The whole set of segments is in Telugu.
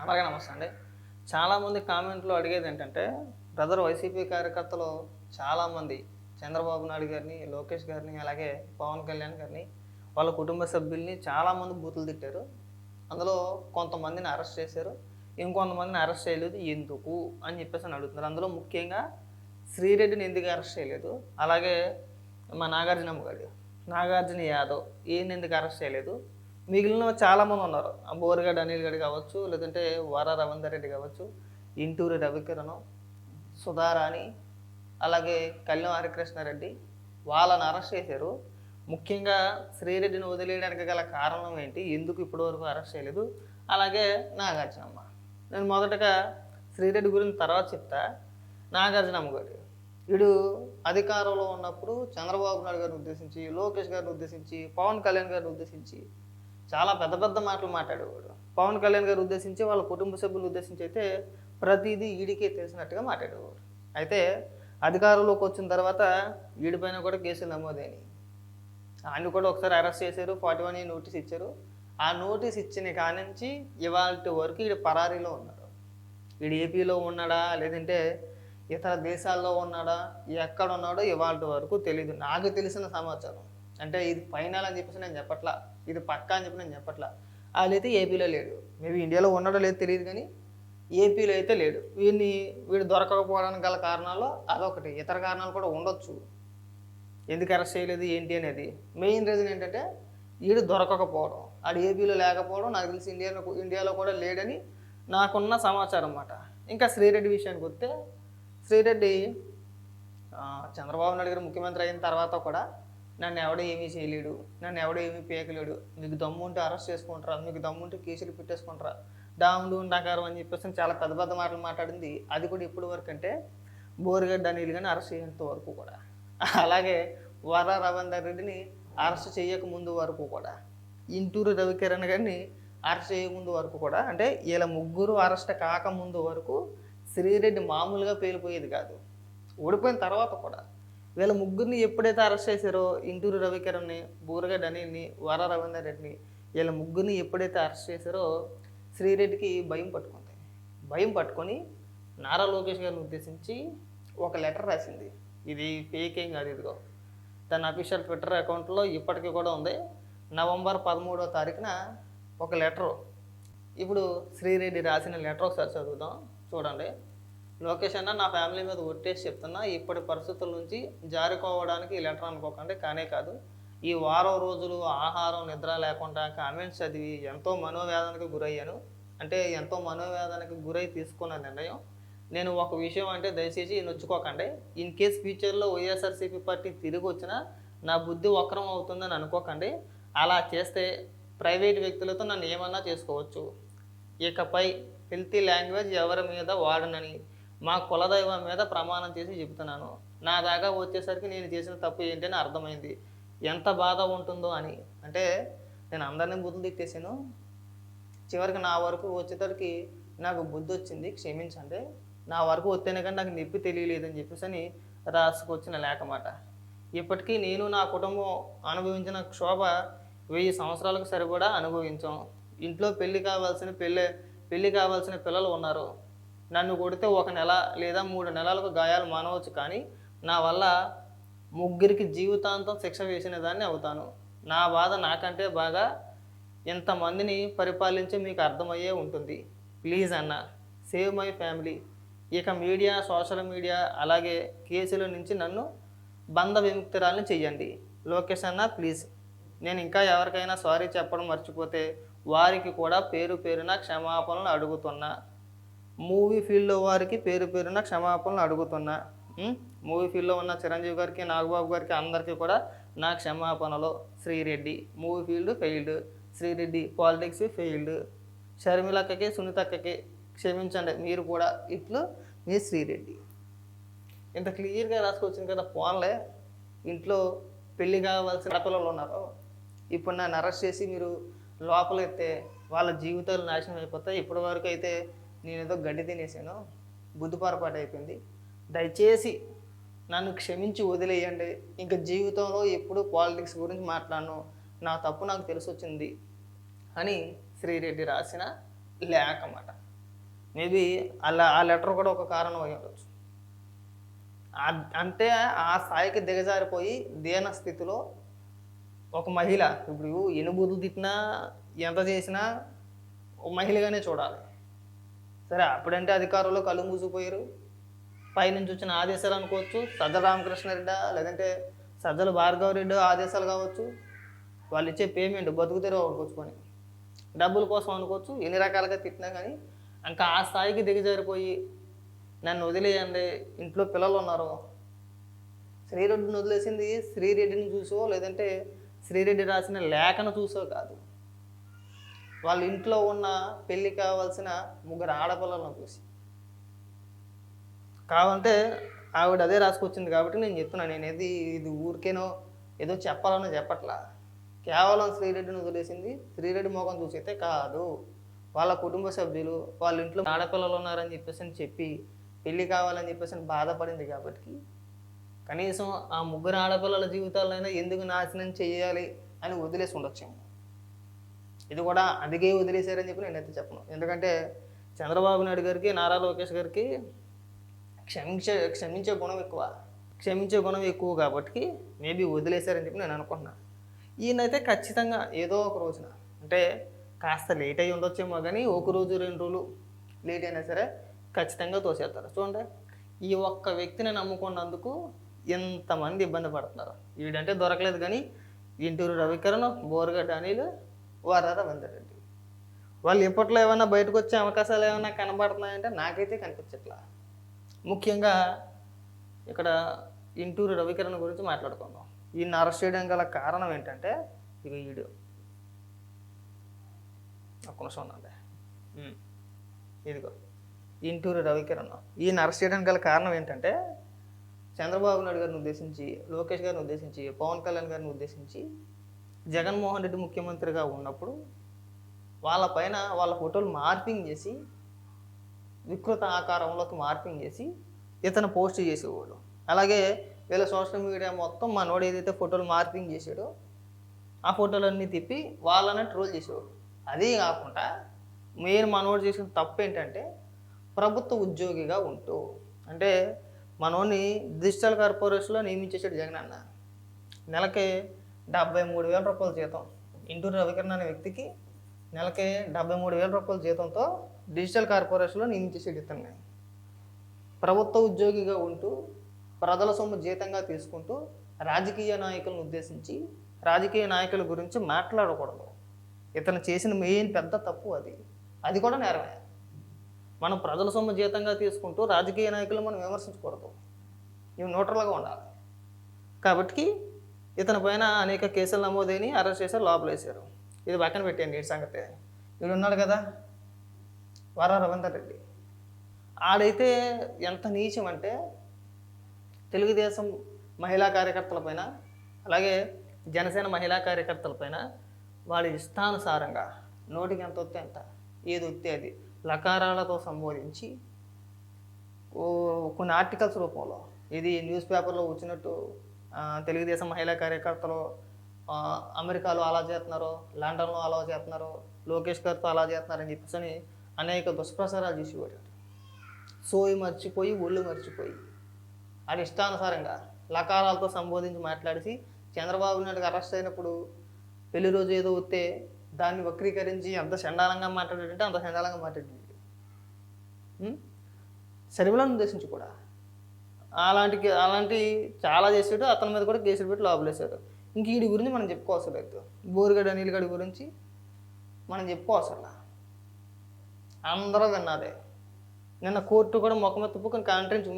అలాగే నమస్తే అండి. చాలామంది కామెంట్లో అడిగేది ఏంటంటే బ్రదర్ వైసీపీ కార్యకర్తలు చాలామంది చంద్రబాబు నాయుడు గారిని లోకేష్ గారిని అలాగే పవన్ కళ్యాణ్ గారిని వాళ్ళ కుటుంబ సభ్యుల్ని చాలామంది బూతులు తిట్టారు. అందులో కొంతమందిని అరెస్ట్ చేశారు. ఇంకొంతమందిని అరెస్ట్ చేయలేదు. ఎందుకు? అని చెప్పేసి అని అడుగుతున్నారు. అందులో ముఖ్యంగా శ్రీరెడ్డిని ఎందుకు అరెస్ట్ చేయలేదు? అలాగే మా నాగార్జున గారు నాగార్జున యాదవ్ ఈయన ఎందుకు అరెస్ట్ చేయలేదు? మిగిలిన చాలామంది ఉన్నారు. ఆ అనిల్ గడి కావచ్చు లేదంటే వర రవీందర్ రెడ్డి కావచ్చు ఇంటూరి రవికిరణం సుధారాణి అలాగే కళ్యాణ్ హరికృష్ణారెడ్డి వాళ్ళని అరెస్ట్ చేశారు. ముఖ్యంగా శ్రీరెడ్డిని వదిలేయడానికి గల కారణం ఏంటి? ఎందుకు ఇప్పటివరకు అరెస్ట్ చేయలేదు? అలాగే నాగార్జునమ్మ. నేను మొదటగా శ్రీరెడ్డి గురించి తర్వాత చెప్తా. నాగార్జునమ్మ గారు వీడు అధికారంలో ఉన్నప్పుడు చంద్రబాబు నాయుడు గారిని ఉద్దేశించి లోకేష్ గారిని ఉద్దేశించి పవన్ కళ్యాణ్ గారిని ఉద్దేశించి చాలా పెద్ద పెద్ద మాటలు మాట్లాడేవాడు. పవన్ కళ్యాణ్ గారు ఉద్దేశించి వాళ్ళ కుటుంబ సభ్యులు ఉద్దేశించి అయితే ప్రతిదీ ఈడికే తెలిసినట్టుగా మాట్లాడేవాడు. అయితే అధికారంలోకి వచ్చిన తర్వాత వీడిపైన కూడా కేసులు నమోదైనవి ఆయన కూడా ఒకసారి అరెస్ట్ చేశారు ఫార్టీ వన్ నోటీస్ ఇచ్చారు. ఆ నోటీస్ ఇచ్చిన కానించి ఇవాళ వరకు ఈడు పరారీలో ఉన్నాడు. వీడు ఏపీలో ఉన్నాడా లేదంటే ఇతర దేశాల్లో ఉన్నాడా ఎక్కడ ఉన్నాడో ఇవాళ వరకు తెలియదు నాకు తెలిసిన సమాచారం. అంటే ఇది ఫైనల్ అని చెప్పేసి నేను చెప్పట్లా. ఇది పక్కా అని చెప్పి నేను చెప్పట్లా. వాళ్ళైతే ఏపీలో లేడు. మేబీ ఇండియాలో ఉన్నాడో లేదో తెలియదు కానీ ఏపీలో అయితే లేడు. వీడిని వీడు దొరకకపోవడానికి గల కారణాల్లో అదొకటి. ఇతర కారణాలు కూడా ఉండొచ్చు. ఎందుకు అరెస్ట్ చేయలేదు? ఏంటి అనేది. మెయిన్ రీజన్ ఏంటంటే వీడు దొరకకపోవడం. ఆడు ఏపీలో లేకపోవడం నాకు తెలిసి ఇండియాలో ఇండియాలో కూడా లేడని నాకున్న సమాచారం అన్నమాట. ఇంకా శ్రీరెడ్డి విషయానికి వస్తే శ్రీరెడ్డి చంద్రబాబు నాయుడు గారు ముఖ్యమంత్రి అయిన తర్వాత కూడా నన్ను ఎవడో ఏమీ చేయలేడు నన్ను ఎవడో ఏమీ పీకలేడు. మీకు దమ్ము ఉంటే అరెస్ట్ చేసుకుంటారా మీకు దమ్ము ఉంటే కేసులు పెట్టేసుకుంటారా. డాముడు నగారం అని చెప్పేసి చాలా పెద్ద పెద్ద మాటలు మాట్లాడింది. అది కూడా ఇప్పుడు వరకు అంటే బోరుగడ్డ అనిల్ కానీ అరెస్ట్ చేసేంత వరకు కూడా. అలాగే వర రవీందర్ రెడ్డిని అరెస్ట్ చేయక ముందు వరకు కూడా. ఇంటూరు రవికిరణ్ గారిని అరెస్ట్ చేయకముందు వరకు కూడా. అంటే ఇలా ముగ్గురు అరెస్ట్ కాకముందు వరకు శ్రీరెడ్డి మామూలుగా పేలిపోయేది కాదు. ఓడిపోయిన తర్వాత కూడా వీళ్ళ ముగ్గురిని ఎప్పుడైతే అరెస్ట్ చేశారో ఇంటూరు రవికిరణ్ని బూరగడ్డ అనిల్ని వర రవీందర్ రెడ్డిని వీళ్ళ ముగ్గురిని ఎప్పుడైతే అరెస్ట్ చేశారో శ్రీరెడ్డికి భయం పట్టుకుంది. భయం పట్టుకొని నారా లోకేష్ గారిని ఉద్దేశించి ఒక లెటర్ రాసింది. ఇది ఫేక్ ఏం కాదు ఇదిగో. తన అఫీషియల్ ట్విట్టర్ అకౌంట్లో ఇప్పటికీ కూడా ఉంది. నవంబర్ పదమూడో తారీఖున ఒక లెటరు. ఇప్పుడు శ్రీరెడ్డి రాసిన లెటర్ ఒకసారి చదువుదాం. చూడండి. లోకేష్ అన్న నా ఫ్యామిలీ మీద ఒట్టేసి చెప్తున్నా ఇప్పటి పరిస్థితుల నుంచి జారుకోవడానికి ఈ లెటర్ అనుకోకండి. కానే కాదు ఈ వారం రోజులు ఆహారం నిద్ర లేకుండా కామెంట్స్ చదివి ఎంతో మనోవేదనకు గురయ్యాను. అంటే ఎంతో మనోవేదనకు గురై తీసుకున్న నిర్ణయం. నేను ఒక విషయం అంటే దయచేసి నొచ్చుకోకండి. ఇన్ కేస్ ఫ్యూచర్లో వైఎస్ఆర్సీపీ పార్టీ తిరిగి వచ్చినా నా బుద్ధి వక్రం అవుతుందని అనుకోకండి. అలా చేస్తే ప్రైవేట్ వ్యక్తులతో నన్ను ఏమన్నా చేసుకోవచ్చు. ఇకపై హెల్తీ లాంగ్వేజ్ ఎవరి మీద వాడనని మా కులదైవం మీద ప్రమాణం చేసి చెబుతున్నాను. నా దాకా వచ్చేసరికి నేను చేసిన తప్పు ఏంటని అర్థమైంది. ఎంత బాధ ఉంటుందో అని. అంటే నేను అందరినీ బుద్ధులు తిట్టేసాను చివరికి నా వరకు వచ్చేసరికి నాకు బుద్ధి వచ్చింది క్షమించండి. నా వరకు వస్తేనే కానీ నాకు నొప్పి తెలియలేదని చెప్పేసి అని రాసుకొచ్చిన లేఖమాట ఇప్పటికీ నేను నా కుటుంబం అనుభవించిన క్షోభ వెయ్యి సంవత్సరాలకు సరిపడా అనుభవించాం. ఇంట్లో పెళ్ళి కావాల్సిన పెళ్ళి పెళ్ళి కావాల్సిన పిల్లలు ఉన్నారు. నన్ను కొడితే ఒక నెల లేదా మూడు నెలలకు గాయాలు మానవచ్చు కానీ నా వల్ల ముగ్గురికి జీవితాంతం శిక్ష వేసిన దాన్ని అవుతాను. నా బాధ నాకంటే బాగా ఎంతమందిని పరిపాలించి మీకు అర్థమయ్యే ఉంటుంది. ప్లీజ్ అన్న సేవ్ మై ఫ్యామిలీ. ఇక మీడియా సోషల్ మీడియా అలాగే కేసుల నుంచి నన్ను బంధ విముక్తురాలను చెయ్యండి. లోకేష్ అన్న ప్లీజ్. నేను ఇంకా ఎవరికైనా సారీ చెప్పడం మర్చిపోతే వారికి కూడా పేరు పేరున క్షమాపణలు అడుగుతున్నా. మూవీ ఫీల్డ్లో వారికి పేరు పేరున క్షమాపణలు అడుగుతున్నా. మూవీ ఫీల్డ్లో ఉన్న చిరంజీవి గారికి నాగబాబు గారికి అందరికీ కూడా నా క్షమాపణలో. Sri Reddy movie field failed. Sri Reddy politics failed. షర్మిలక్కకి సునీతక్కకి క్షమించండి మీరు కూడా ఇట్లు మీ శ్రీరెడ్డి. ఇంత క్లియర్గా రాసుకొచ్చింది కదా ఫోన్లే. ఇంట్లో పెళ్ళి కావాల్సిన ఆడపిల్లలు ఉన్నారు? ఇప్పుడు నన్ను అరెస్ట్ చేసి మీరు లోపల ఎత్తే వాళ్ళ జీవితాలు నాశనం అయిపోతాయి. ఇప్పటి వరకు అయితే నేను ఏదో గడ్డి తినేసాను బుద్ధి పొరపాటు అయిపోయింది. దయచేసి నన్ను క్షమించి వదిలేయండి. ఇంకా జీవితంలో ఎప్పుడు పాలిటిక్స్ గురించి మాట్లాడను. నా తప్పు నాకు తెలిసి వచ్చింది అని శ్రీరెడ్డి రాసిన లేఖ అన్నమాట. మేబీ అలా ఆ లెటర్ కూడా ఒక కారణం అయి ఉండొచ్చు. అంటే ఆ స్థాయికి దిగజారిపోయి దీన స్థితిలో ఒక మహిళ ఇప్పుడు ఎనుబూతులు తిట్టినా ఎంత చేసినా ఒక మహిళగానే చూడాలి. సరే అప్పుడంటే అధికారులు కళ్ళు మూసిపోయారు పైనుంచి వచ్చిన ఆదేశాలు అనుకోవచ్చు. సజ్జల రామకృష్ణారెడ్డి లేదంటే సజ్జల భార్గవరెడ్డి ఆదేశాలు కావచ్చు. వాళ్ళు ఇచ్చే పేమెంట్ బతుకు తెరవ అనుకోవచ్చుకొని. డబ్బుల కోసం అనుకోవచ్చు. ఎన్ని రకాలుగా తిట్టినా కానీ ఇంకా ఆ స్థాయికి దిగజారిపోయి నన్ను వదిలేయండి ఇంట్లో పిల్లలు ఉన్నారు. శ్రీరెడ్డిని వదిలేసింది శ్రీరెడ్డిని చూసో లేదంటే శ్రీరెడ్డి రాసిన లేఖను చూసో కాదు. వాళ్ళ ఇంట్లో ఉన్న పెళ్ళి కావాల్సిన ముగ్గురు ఆడపిల్లలను చూసి. కావంటే ఆవిడ అదే రాసుకొచ్చింది కాబట్టి నేను చెప్తున్నాను నేను ఏది ఇది ఊరికేనో ఏదో చెప్పాలనో చెప్పట్లా. కేవలం శ్రీరెడ్డిని వదిలేసింది శ్రీరెడ్డి మోకం చూసైతే కాదు. వాళ్ళ కుటుంబ సభ్యులు వాళ్ళ ఇంట్లో ఆడపిల్లలు ఉన్నారని చెప్పేసి అని చెప్పి పెళ్ళి కావాలని చెప్పేసి అని బాధపడింది కాబట్టి కనీసం ఆ ముగ్గురు ఆడపిల్లల జీవితాలైనా ఎందుకు నాశనం చేయాలి అని వదిలేసి ఉండొచ్చేమో. ఇది కూడా అందుకే వదిలేశారని చెప్పి నేనైతే చెప్పను. ఎందుకంటే చంద్రబాబు నాయుడు గారికి నారా లోకేష్ గారికి క్షమించే క్షమించే గుణం ఎక్కువ. క్షమించే గుణం ఎక్కువ కాబట్టి మేబీ వదిలేశారని చెప్పి నేను అనుకుంటున్నాను ఈయనైతే ఖచ్చితంగా ఏదో ఒక రోజున అంటే కాస్త లేట్ అయ్యి ఉండొచ్చేమో కానీ ఒక రోజు రెండు రోజులు లేట్ అయినా సరే ఖచ్చితంగా తోసేస్తారు. చూడండి ఈ ఒక్క వ్యక్తిని నమ్ముకున్నందుకు ఎంతమంది ఇబ్బంది పడుతున్నారు. వీడంటే దొరకలేదు కానీ ఇంటూరు రవికరణ్ బోరగడ్డ అనిల్ వారార వెంకటరెడ్డి వాళ్ళు ఇప్పట్లో ఏమైనా బయటకు వచ్చే అవకాశాలు ఏమైనా కనబడుతున్నాయంటే నాకైతే కనిపించట్లా. ముఖ్యంగా ఇక్కడ ఇంటూరు రవికిరణ్ గురించి మాట్లాడుకుందాం. ఈయన అరెస్ట్ చేయడం గల కారణం ఏంటంటే ఇక ఈడు ఒక్క నిమిషం ఉందండి ఇదిగో ఇంటూరు రవికిరణ్. ఈయన అరెస్ట్ చేయడానికి గల కారణం ఏంటంటే చంద్రబాబు నాయుడు గారిని ఉద్దేశించి లోకేష్ గారిని ఉద్దేశించి పవన్ కళ్యాణ్ గారిని ఉద్దేశించి జగన్మోహన్ రెడ్డి ముఖ్యమంత్రిగా ఉన్నప్పుడు వాళ్ళ పైన వాళ్ళ ఫోటోలు మార్పింగ్ చేసి వికృత ఆకారంలోకి మార్పింగ్ చేసి ఇతను పోస్ట్ చేసేవాడు. అలాగే వీళ్ళ సోషల్ మీడియా మొత్తం మనోడు ఏదైతే ఫోటోలు మార్పింగ్ చేసాడో ఆ ఫోటోలన్నీ తిప్పి వాళ్ళని ట్రోల్ చేసేవాడు. అదే కాకుండా మెయిన్ మనోడు చేసిన తప్పు ఏంటంటే ప్రభుత్వ ఉద్యోగిగా ఉంటూ అంటే మనోడిని డిజిటల్ కార్పొరేషన్లో నియమించేసాడు జగన్ అన్న నెలకే డెబ్బై మూడు వేల రూపాయల జీతం. ఇంటూరు రవికరణ అనే వ్యక్తికి నెలకి డెబ్బై మూడు వేల రూపాయల జీతంతో డిజిటల్ కార్పొరేషన్లో నియమించేసాడు ఇతన్ని. ప్రభుత్వ ఉద్యోగిగా ఉంటూ ప్రజల సొమ్ము జీతంగా తీసుకుంటూ రాజకీయ నాయకులను ఉద్దేశించి రాజకీయ నాయకుల గురించి మాట్లాడకూడదు. ఇతను చేసిన మెయిన్ పెద్ద తప్పు అది. అది కూడా నేరమే. మనం ప్రజల సొమ్ము జీతంగా తీసుకుంటూ రాజకీయ నాయకులు మనం విమర్శించకూడదు. ఇవి న్యూట్రల్గా ఉండాలి. కాబట్టి ఇతని పైన అనేక కేసులు నమోదైనవి అరెస్ట్ చేశారు లోపల వేశారు ఇది పక్కన పెట్టండి ఈ సంగతి. వీడు ఉన్నాడు కదా వర రవీందర్ రెడ్డి. ఆడైతే ఎంత నీచం అంటే తెలుగుదేశం మహిళా కార్యకర్తలపైన అలాగే జనసేన మహిళా కార్యకర్తలపైన వాడి ఇష్టానుసారంగా నోటికి ఎంత వస్తే ఎంత ఏది వస్తే అది లకారాలతో సంబోధించి కొన్ని ఆర్టికల్స్ రూపంలో ఇది న్యూస్ పేపర్లో వచ్చినట్టు తెలుగుదేశం మహిళా కార్యకర్తలు అమెరికాలో అలా చేస్తున్నారు లండన్లో అలా చేస్తున్నారు లోకేష్ గారితో అలా చేస్తున్నారని చెప్పేసి అనేక అనేక దుష్ప్రచారాలు చేసేవాడు సోయి మర్చిపోయి ఒళ్ళు మర్చిపోయి. అది ఇష్టానుసారంగా లకారాలతో సంబోధించి మాట్లాడిసి చంద్రబాబు నాయుడు అరెస్ట్ అయినప్పుడు పెళ్ళి రోజు ఏదో వస్తే దాన్ని వక్రీకరించి ఎంత చండాలంగా మాట్లాడాడంటే అంత చండాలంగా మాట్లాడాడు ఉం? శర్మిలను ఉద్దేశించి కూడా అలాంటి అలాంటి చాలా చేసాడు అతని మీద కూడా కేసులు పెట్టి లోపలేశారు ఇంక వీడి గురించి మనం చెప్పుకోవసరం లేదు. బోరుగడ్డ అనిల్ గడి గురించి మనం చెప్పుకోవసరం అందరూ విన్నారే. నిన్న కోర్టు కూడా ముఖం మీద తిప్పుకొని కాంట్రెన్స్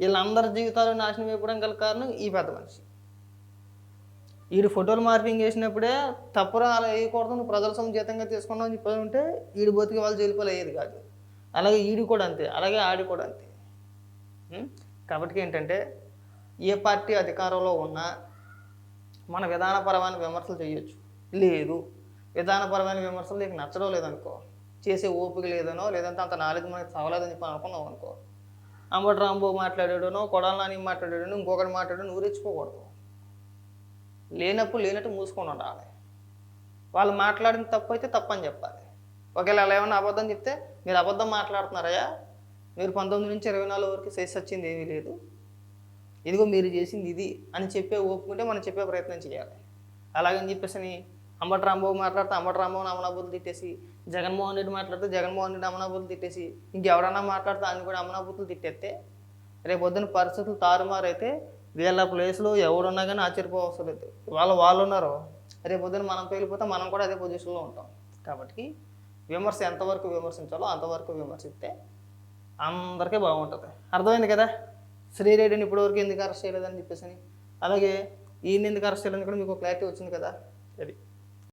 వీళ్ళందరి జీవితాలు నాశనం అయిపోవడం గల కారణం ఈ పెద్ద మనిషి. వీడు ఫోటోలు మార్పింగ్ చేసినప్పుడే తప్పురా అలా వేయకూడదు నువ్వు ప్రజల సముచితంగా తీసుకున్నావు అని చెప్పి ఉంటే వీడి బతికి వాళ్ళు జైలుపాలు అయ్యేది కాదు. అలాగే ఈడు కూడా అంతే అలాగే ఆడి కూడా అంతే. కాబట్టి ఏంటంటే ఏ పార్టీ అధికారంలో ఉన్నా మన విధానపరమైన విమర్శలు చేయొచ్చు. లేదు. విధానపరమైన విమర్శలు నీకు నచ్చడం లేదనుకో చేసే ఓపిక లేదనో లేదంటే అంత నాలెడ్జ్ మనకి చదవలేదని చెప్పి అనుకున్నావు అనుకో అంబటి రాంబాబు మాట్లాడాడనో కొడాల నాని మాట్లాడాడు ఇంకొకటి మాట్లాడాడు నువ్వు రెచ్చిపోకూడదు. లేనప్పుడు లేనట్టు మూసుకొని ఉండాలి. వాళ్ళు మాట్లాడిన తప్పు అయితే తప్పని చెప్పాలి. ఒకవేళ అలా ఏమైనా అబద్ధం చెప్తే మీరు అబద్ధం మాట్లాడుతున్నారయ్యా? మీరు పంతొమ్మిది నుంచి ఇరవై నాలుగు వరకు చేసి వచ్చింది ఏమీ లేదు. ఇదిగో మీరు చేసింది ఇది అని చెప్పే ఒప్పుకుంటే మనం చెప్పే ప్రయత్నం చేయాలి. అలాగని చెప్పేసి అని అంబటి రాంబాబు మాట్లాడితే అంబటి రాంబాబు తిట్టేసి జగన్మోహన్ రెడ్డి మాట్లాడితే జగన్మోహన్ రెడ్డి అమనాబులు తిట్టేసి ఇంకెవడన్నా మాట్లాడితే అన్ని కూడా అమనాబుద్ధులు తిట్టేస్తే రేపు పొద్దున్న పరిస్థితులు తారుమారైతే వీళ్ళ ప్లేస్లో ఎవడున్నా కానీ ఆశ్చర్యపోవసరం లేదు. వాళ్ళ వాళ్ళు ఉన్నారు. రేపు పొద్దున్న మనం పేలిపోతే మనం కూడా అదే పొజిషన్లో ఉంటాం. కాబట్టి విమర్శ ఎంతవరకు విమర్శించాలో అంతవరకు విమర్శిస్తే అందరికీ బాగుంటుంది. అర్థమైంది కదా? శ్రీరెడ్డిని ఇప్పటివరకు ఎందుకు అరెస్ట్ చేయలేదని చెప్పేసి అని. అలాగే ఈయన ఎందుకు అరెస్ట్ చేయలేదని కూడా మీకు క్లారిటీ వచ్చింది కదా? అది.